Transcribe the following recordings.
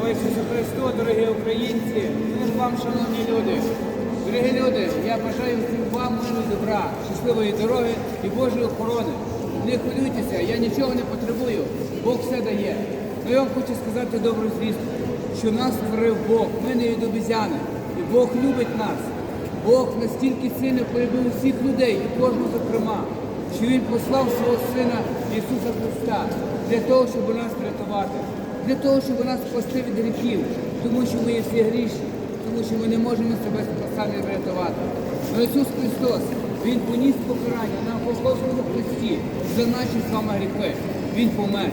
Слава Ісусу Христу, дорогі українці, мир вам, шановні люди. Дорогі люди, я бажаю всім вам миру добра, щасливої дороги і Божої охорони. Не хвилюйтеся, я нічого не потребую, Бог все дає. Ну я вам хочу сказати добру звістку, що нас створив Бог, ми не від і Бог любить нас. Бог настільки сильно полюбив усіх людей, і кожного зокрема, що Він послав свого Сина Ісуса Христа для того, щоб нас врятувати, для того, щоб нас спасти від гріхів, тому що ми є всі грішні, тому що ми не можемо себе самі врятувати. Но Ісус Христос, Він поніс покарання на Голгофському хресті за наші з вами гріхи. Він помер.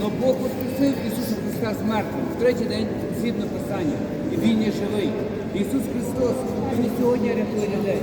Но Бог воскресив Ісуса Христа з мертвих в третій день згідно Писання. І Він є живий. Ісус Христос, Він сьогодні рятує людей,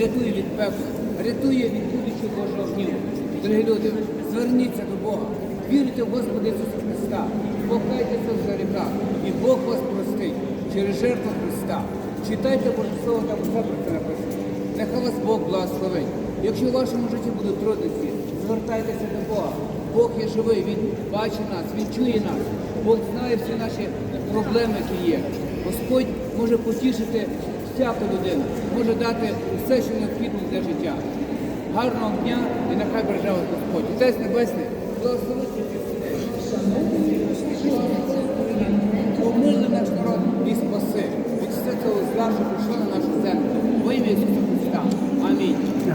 рятує від пекла, рятує від будь-якого Божого гніву. Дорогі люди, зверніться до Бога, вірте в Господа Ісуса Христа, покайтеся в гріхах, і Бог вас простить через жертву Христа. Читайте Боже Слово, там все про це написано. Нехай вас Бог благословить. Якщо в вашому житті будуть трудності, звертайтеся до Бога. Бог є живий, Він бачить нас, Він чує нас. Бог знає всі наші проблеми, які є. Господь може потішити всяку людину, може дати все, що необхідне для життя. Гарного дня і нехай береже вас Господь. Отець Небесний, благословити цих